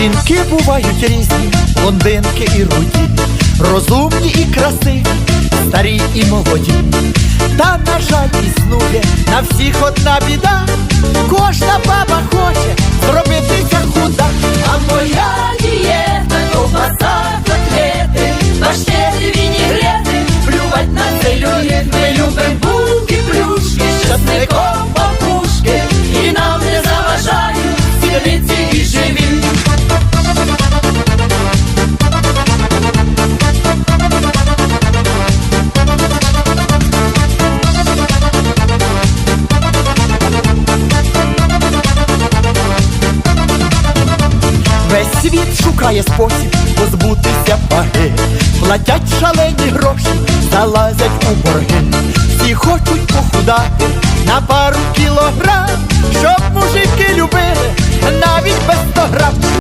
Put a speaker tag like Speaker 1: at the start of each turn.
Speaker 1: Жінки бувають різні, блондинки і руді, розумні і красиві, старі і молоді. Та, на жаль, існує на всіх одна біда. Кожна баба Весь світ шукає спосіб позбутися паги, Платять шалені гроші, залазять у борги. Всі хочуть похудати на пару кілограм,